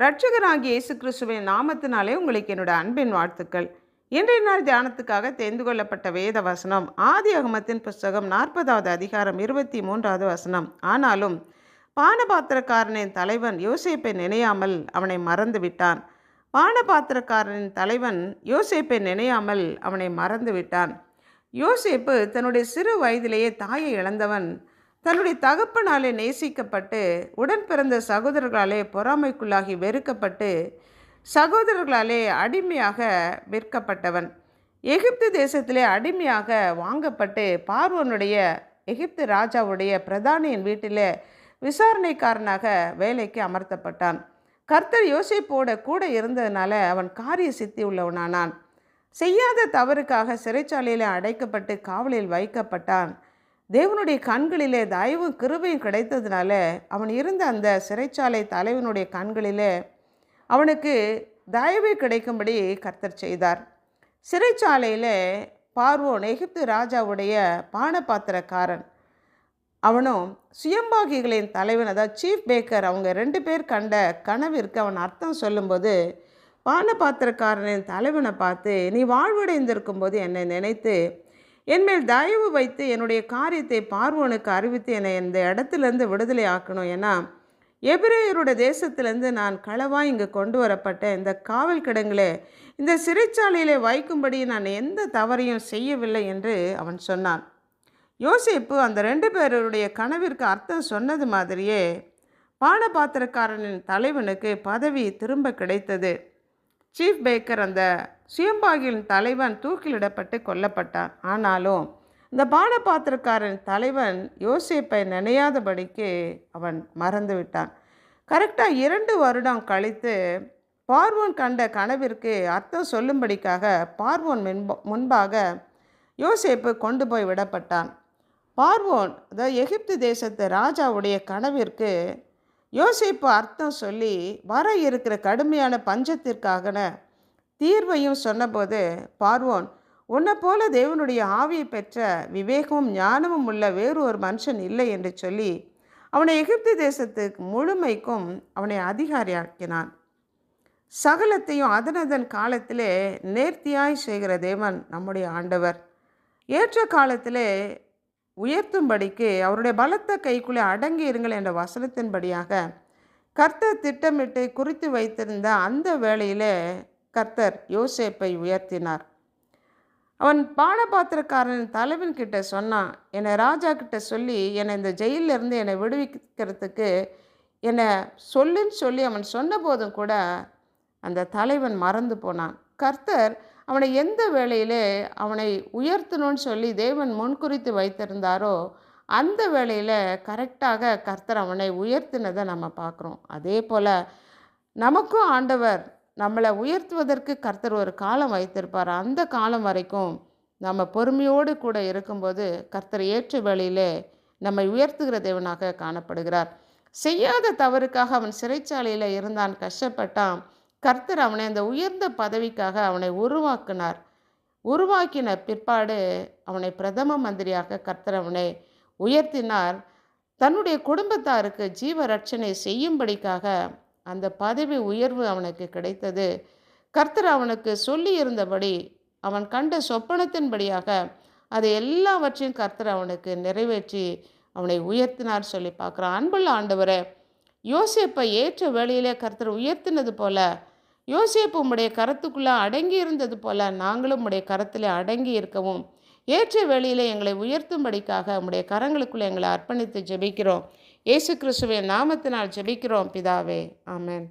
ரட்சகராகிய இயேசு கிறிஸ்துவின் நாமத்தினாலே உங்களுக்கு என்னோட அன்பின் வாழ்த்துக்கள். இன்றைய நாள் தியானத்துக்காக தெரிந்து கொள்ளப்பட்ட வேத வசனம் ஆதி அகமத்தின் புஸ்தகம் நாற்பதாவது அதிகாரம் இருபத்தி மூன்றாவது வசனம். ஆனாலும் பானபாத்திரக்காரனின் தலைவன் யோசேப்பை நினையாமல் அவனை மறந்து விட்டான் பானபாத்திரக்காரனின் தலைவன் யோசேப்பை நினையாமல் அவனை மறந்து விட்டான் யோசேப்பு தன்னுடைய சிறு வயதிலேயே தாயை இழந்தவன். தன்னுடைய தகப்பனாலே நேசிக்கப்பட்டு உடன் பிறந்த சகோதரர்களாலே பொறாமைக்குள்ளாகி வெறுக்கப்பட்டு சகோதரர்களாலே அடிமையாக விற்கப்பட்டவன். எகிப்து தேசத்திலே அடிமையாக வாங்கப்பட்டு பார்வனுடைய எகிப்து ராஜாவுடைய பிரதானியின் வீட்டிலே விசாரணைக்காரனாக வேலைக்கு அமர்த்தப்பட்டான். கர்த்தர் யோசிப்போட கூட இருந்ததுனால அவன் காரிய சித்தி உள்ளவனானான். செய்யாத தவறுக்காக சிறைச்சாலையில் அடைக்கப்பட்டு காவலில் வைக்கப்பட்டான். தேவனுடைய கண்களிலே தயவும் கிருபையும் கிடைத்ததுனால அவன் இருந்த அந்த சிறைச்சாலை தலைவனுடைய கண்களிலே அவனுக்கு தயவு கிடைக்கும்படி கர்த்தர் செய்தார். சிறைச்சாலையில் பார்வோன் எகிப்து ராஜாவுடைய பானபாத்திரக்காரன். அவனும் சுயம்பாகிகளின் தலைவன் அதாவது சீஃப் பேக்கர் அவங்க ரெண்டு பேர் கண்ட கனவிற்கு அவன் அர்த்தம் சொல்லும்போது பானபாத்திரக்காரனின் தலைவனை பார்த்து நீ வாழ்வடைந்திருக்கும் போது என்னை நினைத்து என்மேல் தயவு வைத்து என்னுடைய காரியத்தை பார்வோனுக்கு அறிவித்து என்னை இந்த இடத்துலேருந்து விடுதலை ஆக்கணும். ஏன்னா எபிரேயரோட தேசத்திலேருந்து நான் களவாய் இங்கே கொண்டு வரப்பட்ட இந்த காவல் கிடங்களே இந்த சிறைச்சாலையிலே வைக்கும்படி நான் எந்த தவறையும் செய்யவில்லை என்று அவன் சொன்னான். யோசிப்பு அந்த ரெண்டு பேருடைய கனவிற்கு அர்த்தம் சொன்னது மாதிரியே பானபாத்திரக்காரனின் தலைவனுக்கு பதவி திரும்ப கிடைத்தது. சீஃப் பேக்கர் அந்த சுயம்பாகியின் தலைவன் தூக்கிலிடப்பட்டு கொல்லப்பட்டான். ஆனாலும் இந்த பானபாத்திரக்காரன் தலைவன் யோசிப்பை நினையாதபடிக்கு அவன் மறந்து விட்டான். கரெக்டாக இரண்டு வருடம் கழித்து பார்வோன் கண்ட கனவிற்கு அர்த்தம் சொல்லும்படிக்காக பார்வோன் முன்ப முன்பாக யோசேப்பு கொண்டு போய் விடப்பட்டான். பார்வோன் அதாவது எகிப்து தேசத்து ராஜாவுடைய கனவிற்கு யோசிப்பு அர்த்தம் சொல்லி வர இருக்கிற கடுமையான பஞ்சத்திற்காகன தீர்வையும் சொன்னபோது பார்வோன் உன்னை போல தேவனுடைய ஆவியை பெற்ற விவேகமும் ஞானமும் உள்ள வேறு ஒரு மனுஷன் இல்லை என்று சொல்லி அவனை எகிப்து தேசத்துக்கு முழுமைக்கும் அவனை அதிகாரியாக்கினான். சகலத்தையும் அதனதன் காலத்திலே நேர்த்தியாய் செய்கிற தேவன் நம்முடைய ஆண்டவர். ஏற்ற காலத்திலே உயர்த்தும்படிக்கு அவருடைய பலத்த கைக்குள்ளே அடங்கி இருங்கள் என்ற வசனத்தின்படியாக கர்த்தர் திட்டமிட்டு குறித்து வைத்திருந்த அந்த வேளையிலே கர்த்தர் யோசேப்பை உயர்த்தினார். அவன் பானபாத்திரக்காரன் தலைவன் கிட்ட சொன்னான் என்னை ராஜா கிட்ட சொல்லி என்னை இந்த ஜெயிலிருந்து என்னை விடுவிக்கிறதுக்கு என்னை சொல்லுன்னு சொல்லி அவன் சொன்ன போதும் கூட அந்த தலைவன் மறந்து போனான். கர்த்தர் அவனை எந்த வேளையிலே அவனை உயர்த்தணும்னு சொல்லி தேவன் முன்குறித்து வைத்திருந்தாரோ அந்த வேளையில் கரெக்டாக கர்த்தர் அவனை உயர்த்தினதை நம்ம பார்க்குறோம். அதே போல் நமக்கும் ஆண்டவர் நம்மளை உயர்த்துவதற்கு கர்த்தர் ஒரு காலம் வைத்திருப்பார். அந்த காலம் வரைக்கும் நம்ம பொறுமையோடு கூட இருக்கும்போது கர்த்தர் ஏற்று வழியிலே நம்மை உயர்த்துகிற தேவனாக காணப்படுகிறார். செய்யாத தவறுக்காக அவன் சிறைச்சாலையில் இருந்தான் கஷ்டப்பட்டான். கர்த்தர் அவனை அந்த உயர்ந்த பதவிக்காக அவனை உருவாக்கினார். உருவாக்கின பிற்பாடு அவனை பிரதம மந்திரியாக கர்த்தர் அவனை உயர்த்தினார். தன்னுடைய குடும்பத்தாருக்கு ஜீவ ரட்சணை செய்யும்படிக்காக அந்த பதவி உயர்வு அவனுக்கு கிடைத்தது. கர்த்தர் அவனுக்கு சொல்லி இருந்தபடி அவன் கண்ட சொப்பனத்தின்படியாக அதை எல்லாவற்றையும் கர்த்தர் அவனுக்கு நிறைவேற்றி அவனை உயர்த்தினார் சொல்லி பார்க்குறான் அன்புள்ள ஆண்டவரை யோசிப்பை ஏற்ற வேளையிலே கர்த்தர் உயர்த்தினது போல யோசிப்பு உம்முடைய கரத்துக்குள்ளே அடங்கி இருந்தது போல நாங்களும் உம்முடைய கரத்தில் அடங்கி இருக்கவும் ஏற்ற வேளையிலே எங்களை உயர்த்தும்படிக்காக உம்முடைய கரங்களுக்குள்ளே எங்களை அர்ப்பணித்து ஜெபிக்கிறோம். இயேசு கிறிஸ்துவின் நாமத்தினால் ஜெபிக்கிறோம் பிதாவே. ஆமேன்.